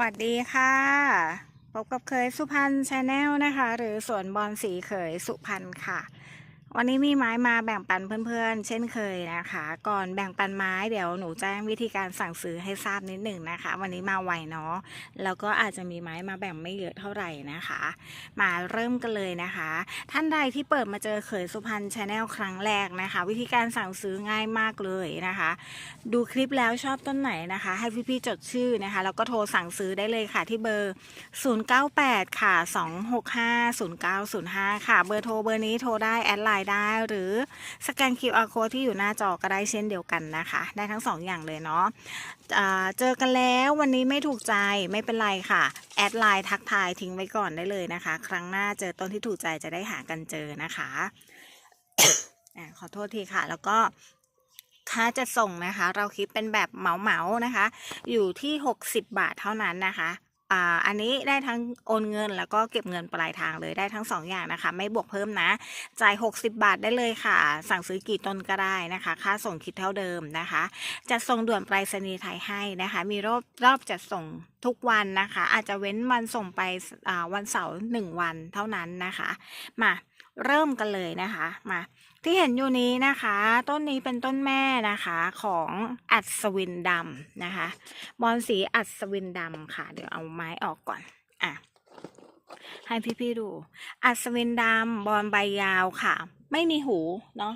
วัสดีค่ะ พบกับเคยสุพรรณชาแนลนะคะ หรือสวนบอลสีเขยสุพรรณค่ะ วันนี้มีไม้มาแบ่งปันเพื่อนๆ เช่นเคยนะคะ ก่อนแบ่งปันไม้เดี๋ยวหนูแจ้งวิธีการสั่งซื้อให้ทราบนิดหนึ่งนะคะ วันนี้มาไวเนาะแล้วก็อาจจะมีไม้มาแบ่งไม่เยอะเท่าไหร่นะคะ มาเริ่มกันเลยนะคะ ท่านใดที่เปิดมาเจอเขยสุพรรณชาแนลครั้งแรกนะคะ วิธีการสั่งซื้อง่ายมากเลยนะคะ ดูคลิปแล้วชอบต้นไหนนะคะ ให้พี่ๆจดชื่อนะคะแล้วก็โทรสั่งซื้อได้เลยค่ะที่เบอร์ 098 ค่ะ 265 0905 ค่ะ เบอร์โทรเบอร์นี้โทรได้แอดไลน์ได้ หรือสแกน QR code ที่อยู่หน้าจอก็ได้เช่นเดียวกันนะคะ ได้ทั้ง 2 อย่างเลยเนาะเจอกันแล้ววันนี้ไม่ถูกใจไม่เป็นไรค่ะ แอดไลน์ทักทายทิ้งไว้ก่อนได้เลยนะคะ ครั้งหน้าเจอต้นที่ถูกใจจะได้หากันเจอนะคะอขอโทษทีค่ะ แล้วก็ค่าจะส่งนะคะ เราคิดเป็นแบบเหมาๆนะคะ อยู่ที่ 60 บาทเท่านั้นนะคะ อ่าอันนี้ได้ทั้งโอนเงินแล้วก็เก็บเงินปลายทางเลยได้ทั้ง 2 อย่างนะคะ ไม่บวกเพิ่มนะ จ่าย 60 บาทได้เลยค่ะ สั่งซื้อกี่ต้นก็ได้นะคะ ค่าส่งคิดเท่าเดิมนะคะจะส่งด่วนไปรษณีย์ไทยให้นะคะ มีรอบรอบจะส่งทุกวันนะคะ อาจจะเว้นวันส่งไปอ่าวันเสาร์หนึ่งวันเท่านั้นนะคะ มาเริ่มกันเลยนะคะมา ที่เห็นอยู่นี้นะคะ ต้นนี้เป็นต้นแม่นะคะของอัศวินดำนะคะ บอลสีอัศวินดำค่ะ เดี๋ยวเอาไม้ออกก่อนอะให้พี่ๆดู อัศวินดำบอลใบยาวค่ะ ไม่มีหูเนาะ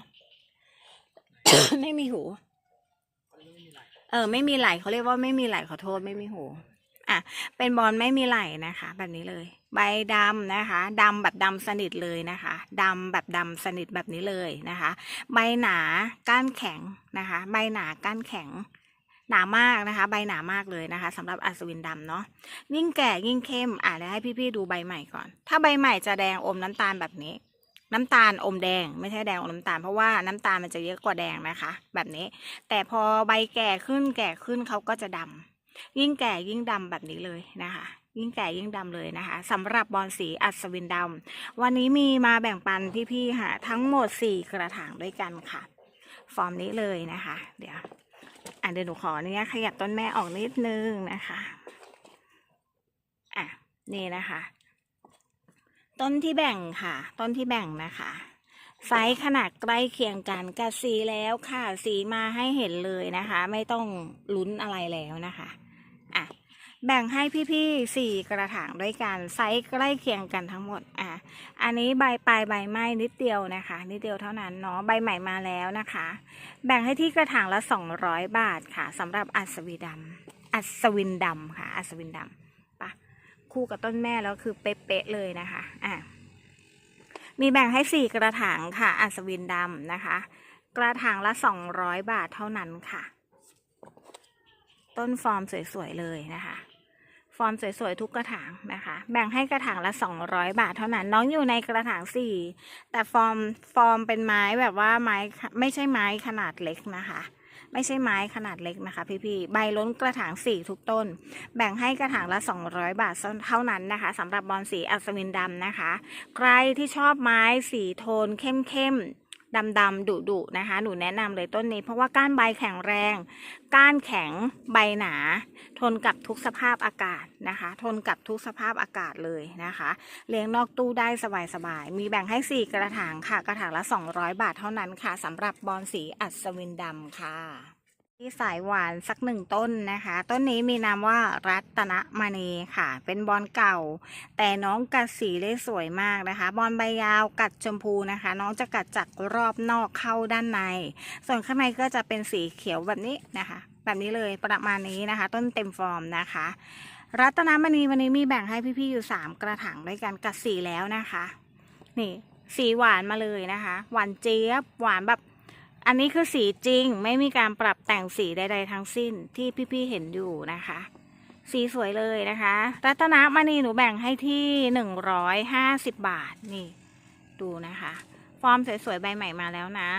ไม่มีหู เออ ไม่มีไหลเขาเรียกว่าไม่มีไหลขอโทษไม่มีหู อะ เป็นบอลไม่มีไหลนะคะ แบบนี้เลย ใบดำนะคะดำแบบดำสนิทเลยนะคะดำแบบดำสนิทแบบนี้เลยนะคะ ใบหนาก้านแข็งนะคะ ใบหนาก้านแข็งหนามากนะคะ ใบหนามากเลยนะคะสำหรับอัศวินดำเนาะยิ่งแก่ยิ่งเข้มอะเดี๋ยวให้พี่ๆดูใบใหม่ก่อน ถ้าใบใหม่จะแดงอมน้ำตาลแบบนี้ น้ำตาลอมแดงไม่ใช่แดงอมน้ำตาลเพราะว่าน้ำตาลมันจะเยอะกว่าแดงนะคะ แบบนี้ แต่พอใบแก่ขึ้นแก่ขึ้นเขาก็จะดำยิ่งแก่ยิ่งดำแบบนี้เลยนะคะ ยิ่งแก่ยิ่งดำเลยนะคะสำหรับบอลสีอัศวินดำวันนี้มีมาแบ่งปันพี่ๆค่ะ ทั้งหมดสี่กระถางด้วยกันค่ะ ฟอร์มนี้เลยนะคะ เดี๋ยวอะเดี๋ยวหนูขออนุญาตขยับต้นแม่ออกนิดนึงนะคะอะนี่นะคะ ต้นที่แบ่งค่ะ ต้นที่แบ่งนะคะไซส์ขนาดใกล้เคียงกันกับสีแล้วค่ะ สีมาให้เห็นเลยนะคะ ไม่ต้องลุ้นอะไรแล้วนะคะ แบ่งให้พี่ๆสี่กระถางด้วยกันไซส์ใกล้เคียงกันทั้งหมดอะอันนี้ใบปลายใบไม้นิดเดียวนะคะ นิดเดียวเท่านั้นเนาะใบใหม่มาแล้วนะคะ แบ่งให้ที่กระถางละ 200 บาทค่ะสำหรับอัศวินดำอัศวินดำค่ะ อัศวินดำปะคู่กับต้นแม่แล้วคือเป๊ะๆเลยนะคะอะมีแบ่งให้สี่กระถางค่ะ อัศวินดำนะคะ กระถางละสองร้อยบาทเท่านั้นค่ะต้นฟอร์มสวย ๆ เลยนะคะ ฟอร์มสวยๆ ทุกกระถางนะคะ แบ่งให้กระถางละสองร้อยบาทเท่านั้น น้องอยู่ในกระถางสี่แต่ฟอร์มฟอร์มเป็นไม้แบบว่าไม้ไม่ใช่ไม้ขนาดเล็กนะคะ ไม่ใช่ไม้ขนาดเล็กนะคะ พี่ๆ ใบล้นกระถางสี่ทุกต้น แบ่งให้กระถางละ 200 บาทเท่านั้นนะคะสำหรับบอลสีอัศวินดำนะคะ ใครที่ชอบไม้สีโทนเข้มเข้ม ดำดำดุดุๆนะคะ หนูแนะนำเลยต้นนี้ เพราะว่าก้านใบแข็งแรง ก้านแข็งใบหนา ทนกับทุกสภาพอากาศนะคะ ทนกับทุกสภาพอากาศเลยนะคะ เลี้ยงนอกตู้ได้สบายๆ มีแบ่งให้ 4 กระถางค่ะ กระถางละ 200 บาทเท่านั้นค่ะสำหรับบอลสีอัศวินดำค่ะ ที่สายหวานสักหนึ่งต้นนะคะ ต้นนี้มีนามว่ารัตนมณีค่ะ เป็นบอลเก่า แต่น้องกัดสีได้สวยมากนะคะ บอลใบยาวกัดชมพูนะคะ น้องจะกัดจากรอบนอกเข้าด้านใน ส่วนข้างในก็จะเป็นสีเขียวแบบนี้นะคะ แบบนี้เลยประมาณนี้นะคะ ต้นเต็มฟอร์มนะคะ รัตนมณีวันนี้มีแบ่งให้พี่ๆอยู่ 3 กระถางด้วยกันกัดสีแล้วนะคะ นี่สีหวานมาเลยนะคะ หวานเจี๊ยบหวานแบบ อันนี้คือสีจริงไม่มีการปรับแต่งสีใด ๆ ทั้งสิ้นที่พี่ๆเห็นอยู่นะคะ สีสวยเลยนะคะ รัตนมณีหนูแบ่งให้ที่หนึ่งร้อยห้าสิบบาทนี่ ดูนะคะ ฟอร์มสวยๆใบใหม่มาแล้วนะ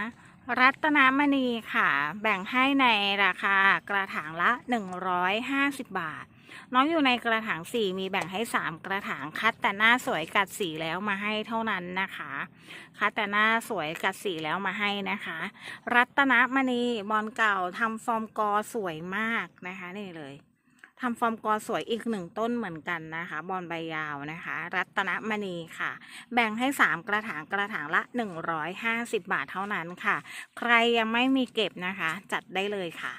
รัตนมณีค่ะ แบ่งให้ในราคากระถางละหนึ่งร้อยห้าสิบบาท น้องอยู่ในกระถางสี่มีแบ่งให้สามกระถางคัดแต่หน้าสวยกัดสีแล้วมาให้เท่านั้นนะคะ คัดแต่หน้าสวยกัดสีแล้วมาให้นะคะ รัตนมณีบอลเก่าทำฟอร์มกอสวยมากนะคะนี่เลยทำฟอร์มกอสวยอีกหนึ่งต้นเหมือนกันนะคะ บอลใบยาวนะคะ รัตนมณีค่ะ แบ่งให้ 3 กระถางกระถางละ 150 บาทเท่านั้นค่ะ ใครยังไม่มีเก็บนะคะ จัดได้เลยค่ะ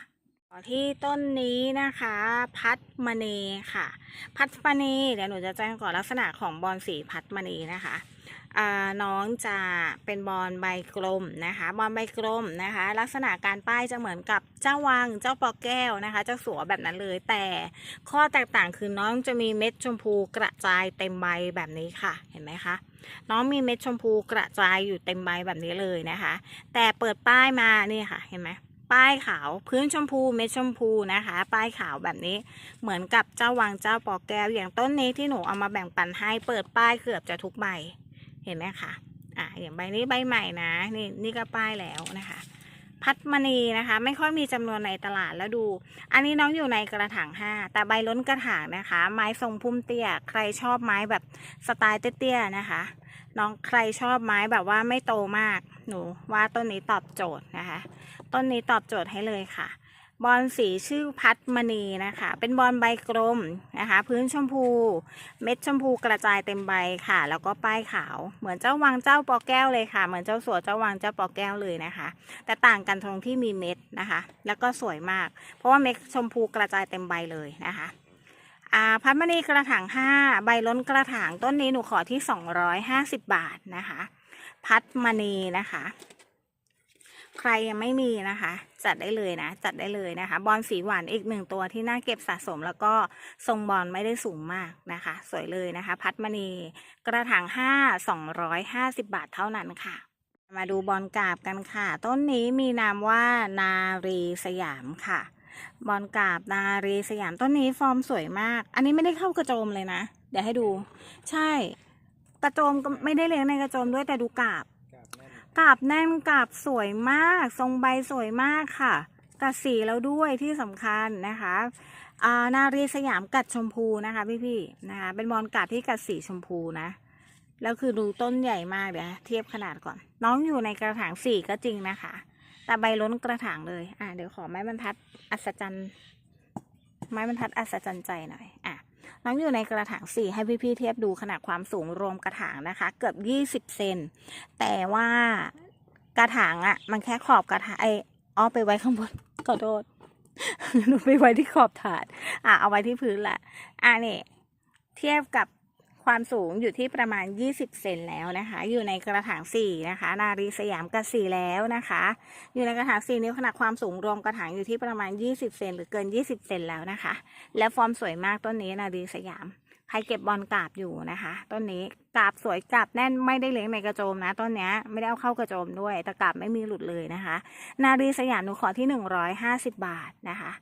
ที่ต้นนี้นะคะ พัดมณีค่ะ พัดมณีเดี๋ยวหนูจะแจ้งก่อนลักษณะของบอลสีพัดมณีนะคะน้องจะเป็นบอลใบกลมนะคะ บอลใบกลมนะคะ ลักษณะการป้ายจะเหมือนกับเจ้าวังเจ้าปอแก้วนะคะ เจ้าสัวแบบนั้นเลย แต่ข้อแตกต่างคือน้องจะมีเม็ดชมพูกระจายเต็มใบแบบนี้ค่ะ เห็นไหมคะ น้องมีเม็ดชมพูกระจายอยู่เต็มใบแบบนี้เลยนะคะ แต่เปิดป้ายมานี่ค่ะ เห็นไหม ป้ายขาวพื้นชมพูเม็ดชมพูนะคะ ป้ายขาวแบบนี้เหมือนกับเจ้าวังเจ้าปอแก้วอย่างต้นนี้ที่หนูเอามาแบ่งปันให้เปิดป้ายเกือบจะทุกใบเห็นไหมคะอะอย่างใบนี้ใบใหม่นะนี่นี่ก็ป้ายแล้วนะคะ พัดมณีนะคะ ไม่ค่อยมีจำนวนในตลาดแล้วดู อันนี้น้องอยู่ในกระถางห้าแต่ใบล้นกระถางนะคะ ไม้ทรงพุ่มเตี้ย ใครชอบไม้แบบสไตล์เตี้ยๆนะคะ น้องใครชอบไม้แบบว่าไม่โตมาก หนูว่าต้นนี้ตอบโจทย์นะคะ ต้นนี้ตอบโจทย์ให้เลยค่ะ บอลสีชื่อพัดมณีนะคะ เป็นบอลใบกลมนะคะ พื้นชมพู เม็ดชมพูกระจายเต็มใบค่ะ แล้วก็ป้ายขาว เหมือนเจ้าวังเจ้าปอแก้วเลยค่ะ เหมือนเจ้าสัวเจ้าวังเจ้าปอแก้วเลยนะคะ แต่ต่างกันตรงที่มีเม็ดนะคะ แล้วก็สวยมาก เพราะว่าเม็ดชมพูกระจายเต็มใบเลยนะคะอ่าพัดมณีกระถางห้าใบล้นกระถางต้นนี้หนูขอที่สองร้อยห้าสิบบาทนะคะ พัดมณีนะคะ ใครยังไม่มีนะคะ จัดได้เลยนะ จัดได้เลยนะคะ บอลสีหวานอีกหนึ่งตัวที่น่าเก็บสะสม แล้วก็ทรงบอลไม่ได้สูงมากนะคะ สวยเลยนะคะ พัดมณีกระถางห้าสองร้อยห้าสิบบาทเท่านั้นค่ะ มาดูบอลกาบกันค่ะ ต้นนี้มีนามว่านารีสยามค่ะ บอลกาบนารีสยามต้นนี้ฟอร์มสวยมาก อันนี้ไม่ได้เข้ากระโจมเลยนะ เดี๋ยวให้ดู ใช่ กระโจมก็ไม่ได้เลี้ยงในกระโจมด้วยแต่ดูกาบ กาบแน่นกาบสวยมาก ทรงใบสวยมากค่ะ กัดสีแล้วด้วยที่สำคัญนะคะอ่านารีสยามกัดชมพูนะคะ พี่ๆนะคะ เป็นบอลกัดที่กัดสีชมพูนะแล้วคือดูต้นใหญ่มากเดี๋ยวเทียบขนาดก่อน น้องอยู่ในกระถางสี่ก็จริงนะคะ แต่ใบล้นกระถางเลย อะเดี๋ยวขอไม้บรรทัดอัศจรรย์ ไม้บรรทัดอัศจรรย์ใจหน่อย น้องอยู่ในกระถางสี่ให้พี่ๆเทียบดูขนาดความสูงรวมกระถางนะคะ เกือบยี่สิบเซนแต่ว่ากระถางอะ่ะ มันแค่ขอบกระถางไออ้อไปไว้ข้างบนขอโทษหนูไปไว้ที่ขอบถาด อะเอาไว้ที่พื้นแหละ อะนี่เทียบกับ ความสูงอยู่ที่ประมาณ 20 เซนแล้วนะคะ อยู่ในกระถาง4นะคะ นารีสยามกระสีแล้วนะคะ อยู่ในกระถาง4นิ้วขนาดความสูงรวมกระถางอยู่ที่ประมาณ 20 เซนหรือเกิน 20 เซนแล้วนะคะ และฟอร์มสวยมากต้นนี้นารีสยาม ใครเก็บบอลกาบอยู่นะคะต้นนี้กาบสวยกาบแน่นไม่ได้เลี้ยงในกระโจมนะต้นนี้ไม่ได้เอาเข้ากระโจมด้วยแต่กาบไม่มีหลุดเลยนะคะ นารีสยามหนูขอที่หนึ่งร้อยห้าสิบบาทนะคะ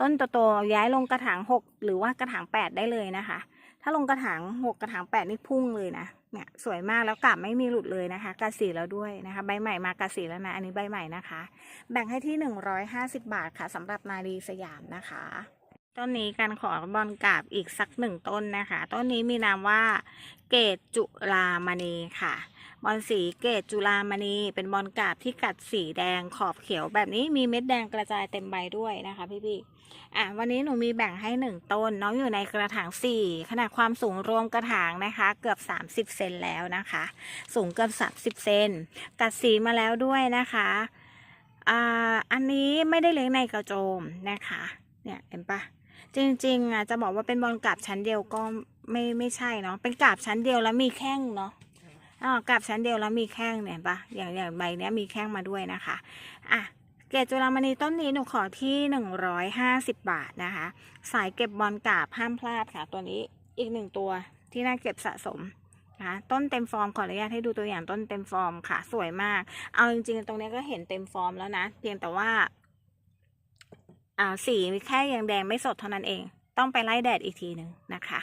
ต้นโตๆย้ายลงกระถางหกหรือว่ากระถางแปดได้เลยนะคะ ถ้าลงกระถางหกกระถางแปดนี่พุ่งเลยนะ เนี่ยสวยมากแล้วกราบไม่มีหลุดเลยนะคะกระสีแล้วด้วยนะคะ ใบใหม่มากระสีแล้วนะ อันนี้ใบใหม่นะคะ แบ่งให้ที่หนึ่งร้อยห้าสิบบาทค่ะสำหรับนาดีสยามนะคะ ต้นนี้การขอบอลกาบอีกสักหนึ่งต้นนะคะ ต้นนี้มีนามว่าเกตจุลามณีค่ะ บอลสีเกตจุลามณีเป็นบอลกาบที่กัดสีแดงขอบเขียวแบบนี้มีเม็ดแดงกระจายเต็มใบด้วยนะคะพี่ๆอะวันนี้หนูมีแบ่งให้หนึ่งต้นน้องอยู่ในกระถางสี่ขนาดความสูงรวมกระถางนะคะ เกือบ 30 เซนแล้วนะคะ สูงเกือบ30เซนกัดสีมาแล้วด้วยนะคะอ่าอันนี้ไม่ได้เลี้ยงในกระโจมนะคะ เนี่ยเห็นปะ จริงๆอะจะบอกว่าเป็นบอลกราบชั้นเดียวก็ไม่ไม่ใช่เนาะเป็นกราบชั้นเดียวแล้วมีแข้งเนาะอ๋อกราบชั้นเดียวแล้วมีแข้งเนี่ยปะอย่างอย่างใบเนี้ยมีแข้งมาด้วยนะคะอะเกรดจุลามณีต้นนี้หนูขอที่หนึ่งร้อยห้าสิบบาทนะคะ สายเก็บบอลกาบห้ามพลาดค่ะ ตัวนี้อีกหนึ่งตัวที่น่าเก็บสะสมนะะต้นเต็มฟอร์มขออนุญาตให้ดูตัวอย่างต้นเต็มฟอร์มค่ะ สวยมาก เอาจริงๆ ตรงนี้ก็เห็นเต็มฟอร์มแล้วนะ เพียงแต่ว่า สีแค่ยังแดงไม่สดเท่านั้นเอง ต้องไปไล่แดดอีกทีหนึ่งนะคะ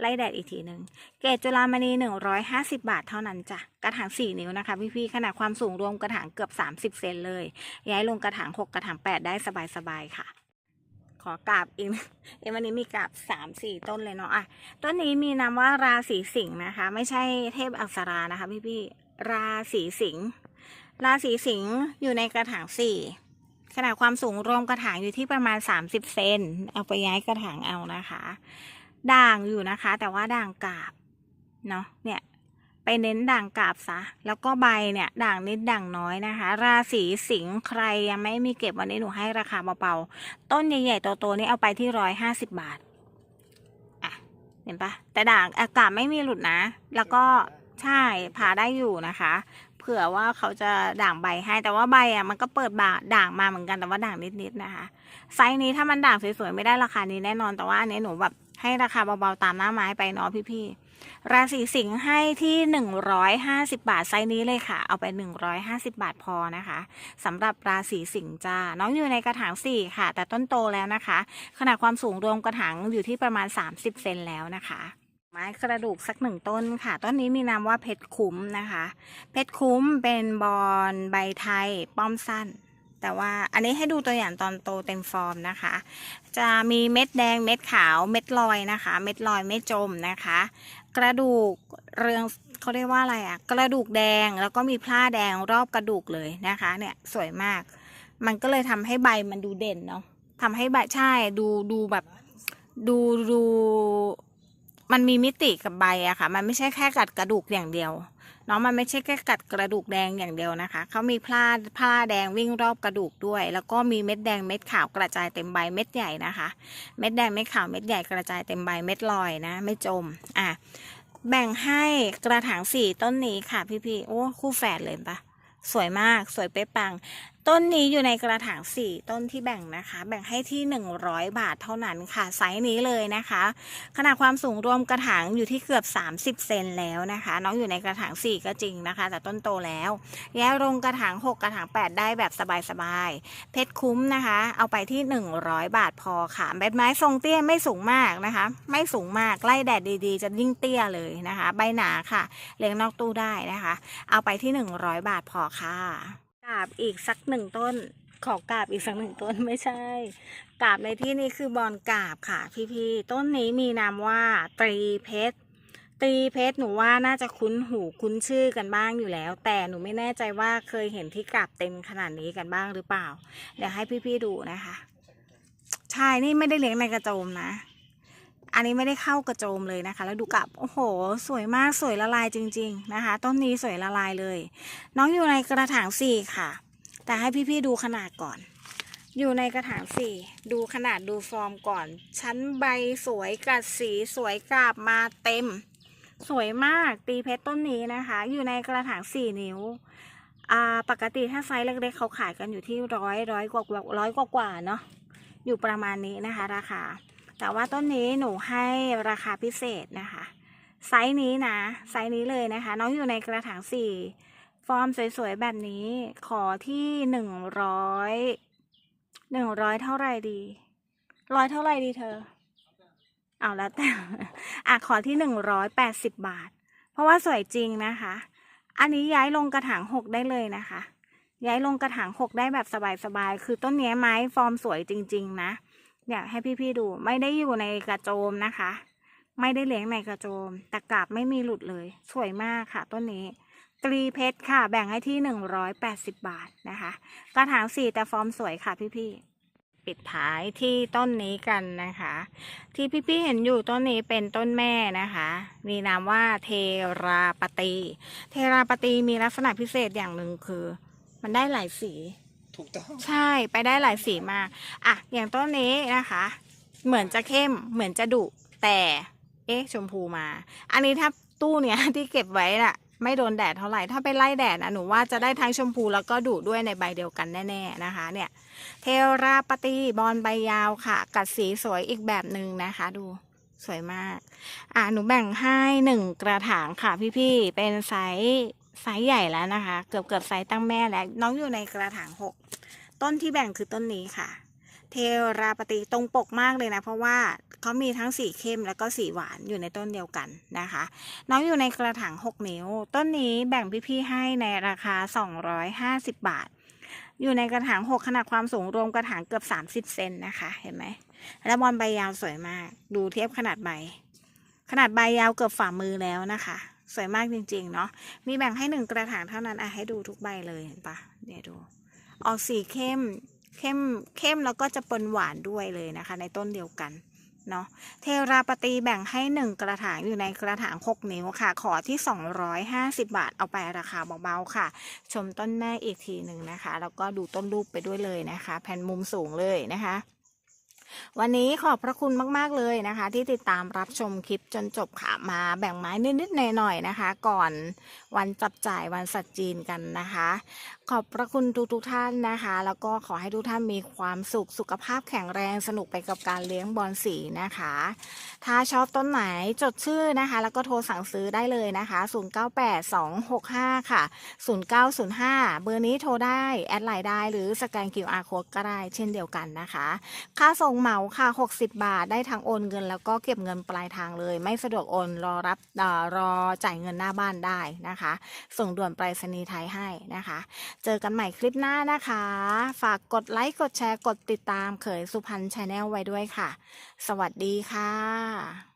ไล่แดดอีกทีหนึ่งเกรดจุลามณีหนึ่งร้อยห้าสิบาทเท่านั้นจ้ะ กระถางสี่นิ้วนะคะ พี่ๆ ขนาดความสูงรวมกระถางเกือบสามสิบเซนเลย ย้ายลงกระถางหกกระถางแปดได้สบายๆ ค่ะขอกราบอีกเอวันนี้มีกราบสามสี่ต้นเลยเนาะอะต้นนี้มีนามว่าราศีสิงห์นะคะ ไม่ใช่เทพอักษรานะคะ พี่ๆราศีสิงห์ราศีสิงห์อยู่ในกระถางสี่ ขนาดความสูงรวมกระถางอยู่ที่ประมาณ 30 เซนเอาไปย้ายกระถางเอานะคะ ด่างอยู่นะคะ แต่ว่าด่างกาบเนาะเนี่ยไปเน้นด่างกาบซะ แล้วก็ใบเนี่ย ด่างนิดด่างน้อยนะคะ ราศีสิงห์ใครยังไม่มีเก็บวันนี้หนูให้ราคาเบาๆ ต้นใหญ่ๆโตๆนี่เอาไปที่ร้อยห้าสิบบาท อะ เห็นปะแต่ด่างอากาศไม่มีหลุดนะ แล้วก็ใช่ผ่าได้อยู่นะคะ เผื่อว่าเขาจะด่างใบให้แต่ว่าใบอะมันก็เปิดบาด่างมาเหมือนกันแต่ว่าด่างนิดๆนะคะ ไซส์นี้ถ้ามันด่างสวยๆไม่ได้ราคานี้แน่นอนแต่ว่าอันนี้หนูแบบให้ราคาเบาๆตามหน้าไม้ไปเนาะพี่ๆราศีสิงห์ให้ที่หนึ่งร้อยห้าสิบาทไซส์นี้เลยค่ะ เอาไปหนึ่งร้อยห้าสิบาทพอนะคะสำหรับราศีสิงห์จ้าน้องอยู่ในกระถางสี่ค่ะ แต่ต้นโตแล้วนะคะ ขนาดความสูงรวมกระถางอยู่ที่ประมาณ 30 เซนแล้วนะคะ ไม้กระดูกสักหนึ่งต้นค่ะ ต้นนี้มีนามว่าเพชรคุ้มนะคะ เพชรคุ้มเป็นบอนใบไทยป้อมสั้น แต่ว่าอันนี้ให้ดูตัวอย่างตอนโตเต็มฟอร์มนะคะ จะมีเม็ดแดงเม็ดขาวเม็ดลอยนะคะ เม็ดลอยไม่จมนะคะ กระดูกเรืองเขาเรียกว่าอะไรอะกระดูกแดงแล้วก็มีพร่าแดงรอบกระดูกเลยนะคะ เนี่ยสวยมาก มันก็เลยทำให้ใบมันดูเด่นเนาะทำให้ใบใช่ดูดูแบบดูดู มันมีมิติกับใบอะค่ะ มันไม่ใช่แค่กัดกระดูกอย่างเดียวเนาะมันไม่ใช่แค่กัดกระดูกแดงอย่างเดียวนะคะ เขามีพลาพลาแดงวิ่งรอบกระดูกด้วย แล้วก็มีเม็ดแดงเม็ดขาวกระจายเต็มใบเม็ดใหญ่นะคะ เม็ดแดงเม็ดขาวเม็ดใหญ่กระจายเต็มใบเม็ดลอยนะ ไม่จม อะ แบ่งให้กระถางสี่ต้นนี้ค่ะพี่ๆ โอ้คู่แฝดเลยปะสวยมากสวยเป๊ะปัง ต้นนี้อยู่ในกระถางสี่ต้นที่แบ่งนะคะ แบ่งให้ที่หนึ่งร้อยบาทเท่านั้นค่ะไซส์นี้เลยนะคะ ขนาดความสูงรวมกระถางอยู่ที่เกือบ 30 เซนแล้วนะคะ น้องอยู่ในกระถาง4ก็จริงนะคะ แต่ต้นโตแล้ว แย้ลงกระถาง 6 กระถาง 8 ได้แบบสบายๆเพชรคุ้มนะคะ เอาไปที่ 100 บาทพอค่ะใบไม้ทรงเตี้ยไม่สูงมากนะคะ ไม่สูงมากไล่แดดดีๆ จะยิ่งเตี้ยเลยนะคะ ใบหนาค่ะเลี้ยงนอกตู้ได้นะคะ เอาไปที่ 100 บาทพอค่ะ ราบอีกสักหนึ่งต้น ขอกราบอีกสักหนึ่งต้นไม่ใช่กาบในที่นี้คือบอลกาบค่ะ พี่ๆต้นนี้มีนามว่า ตรีเพชรตรีเพชรหนูว่าน่าจะคุ้นหูคุ้นชื่อกันบ้างอยู่แล้ว แต่หนูไม่แน่ใจว่าเคยเห็นที่กาบเต็มขนาดนี้กันบ้างหรือเปล่า เดี๋ยวให้พี่ๆดูนะคะ ใช่นี่ไม่ได้เลี้ยงในกระโจมนะ อันนี้ไม่ได้เข้ากระโจมเลยนะคะ แล้วดูกับโอ้โห สวยมากสวยละลายจริง ๆนะคะ ต้นนี้สวยละลายเลย น้องอยู่ในกระถางสี่ค่ะ แต่ให้พี่ๆดูขนาดก่อน อยู่ในกระถางสี่ดูขนาดดูฟอร์มก่อน ชั้นใบสวยกัดสีสวยกราบมาเต็ม สวยมากตีเพชรต้นนี้นะคะ อยู่ในกระถางสี่นิ้วอ่าปกติถ้าไซส์เล็กๆเขาขายกันอยู่ที่ร้อยร้อยกว่าร้อยกว่าเนาะอยู่ประมาณนี้นะคะ ราคา แต่ว่าต้นนี้หนูให้ราคาพิเศษนะคะ ไซส์นี้นะ ไซส์นี้เลยนะคะ น้องอยู่ในกระถางสี่ฟอร์มสวยๆ แบบนี้ขอที่หนึ่งร้อยหนึ่งร้อยเท่าไหร่ดี ร้อยเท่าไหร่ดีเธอ เอาแล้วแต่อะขอที่หนึ่งร้อยแปดสิบบาท เพราะว่าสวยจริงนะคะ อันนี้ย้ายลงกระถางหกได้เลยนะคะ ย้ายลงกระถางหกได้แบบสบายๆ คือต้นนี้ไม้ฟอร์มสวยจริง ๆ นะ อยากให้พี่ๆดูไม่ได้อยู่ในกระโจมนะคะ ไม่ได้เลี้ยงในกระโจม แต่กาบไม่มีหลุดเลย สวยมากค่ะต้นนี้ตรีเพชรค่ะ แบ่งให้ที่หนึ่งร้อยแปดสิบบาทนะคะ กระถางสี่แต่ฟอร์มสวยค่ะพี่ๆปิดท้ายที่ต้นนี้กันนะคะ ที่พี่ๆเห็นอยู่ต้นนี้เป็นต้นแม่นะคะ มีนามว่าเทราปตี เทราปตีมีลักษณะพิเศษอย่างหนึ่งคือ มันได้หลายสี ถูกต้อง ใช่ไปได้หลายสีมากอะอย่างต้นนี้นะคะ เหมือนจะเข้มเหมือนจะดุแต่เอ๊ะชมพูมา อันนี้ถ้าตู้เนี้ยที่เก็บไว้น่ะ ไม่โดนแดดเท่าไหร่ถ้าไปไล่แดดนะหนูว่าจะได้ทั้งชมพูแล้วก็ดุด้วยในใบเดียวกันแน่ๆนะคะ เนี่ย เทราปตีบอลใบยาวค่ะ กัดสีสวยอีกแบบหนึ่งนะคะ ดูสวยมาก อะหนูแบ่งให้หนึ่งกระถางค่ะพี่ๆ เป็นไซส์ ไซส์ใหญ่แล้วนะคะ เกือบเกือบไซส์ตั้งแม่แล้ว น้องอยู่ในกระถางหกต้นที่แบ่งคือต้นนี้ค่ะ เทราปฏิตรงปกมากเลยนะ เพราะว่าเขามีทั้งสีเข้มแล้วก็สีหวานอยู่ในต้นเดียวกันนะคะ น้องอยู่ในกระถาง6นิ้ว ต้นนี้แบ่งพี่ๆให้ในราคา 250 บาท อยู่ในกระถาง 6 ขนาดความสูงรวมกระถางเกือบ 30 เซนนะคะ เห็นไหม แล้วบอลใบยาวสวยมาก ดูเทียบขนาดใบ ขนาดใบยาวเกือบฝ่ามือแล้วนะคะ สวยมากจริง ๆ เนาะมีแบ่งให้หนึ่งกระถางเท่านั้นอะให้ดูทุกใบเลยเห็นปะเดี๋ยดูออกสีเข้มเข้มเข้มแล้วก็จะปนหวานด้วยเลยนะคะ ในต้นเดียวกันเนาะเทราปตีแบ่งให้ 1 กระถางอยู่ในกระถาง 6 นิ้วค่ะ ขอที่ 250 บาทเอาไปราคาเบาๆค่ะ ชมต้นแม่อีกทีหนึ่งนะคะ แล้วก็ดูต้นรูปไปด้วยเลยนะคะ แผ่นมุมสูงเลยนะคะ วันนี้ขอบพระคุณมาก ๆ เลยนะคะ ที่ติดตามรับชมคลิปจนจบค่ะมาแบ่งไม้นิด ๆ หน่อย ๆ นะคะ ก่อนวันจับจ่ายวันสัตว์จีนกันนะคะ ขอบพระคุณทุกๆท่านนะคะ แล้วก็ขอให้ทุกท่านมีความสุขสุขภาพแข็งแรงสนุกไปกับการเลี้ยงบอลสีนะคะ ถ้าชอบต้นไหนจดชื่อนะคะ แล้วก็โทรสั่งซื้อได้เลยนะคะ 098265 ค่ะ 0905 เบอร์นี้โทรได้แอดไลน์ได้หรือสแกน QR code ก็ได้เช่นเดียวกันนะคะ ค่าส่งเหมาค่ะ 60 บาทได้ทั้งโอนเงิน แล้วก็เก็บเงินปลายทางเลย ไม่สะดวกโอนรอรับรอจ่ายเงินหน้าบ้านได้นะคะ ส่งด่วนไปรษณีย์ไทยให้นะคะเจอกันใหม่คลิปหน้านะคะ ฝากกดไลค์กดแชร์กดติดตามเขยสุพรรณชาแนลไว้ด้วยค่ะ สวัสดีค่ะ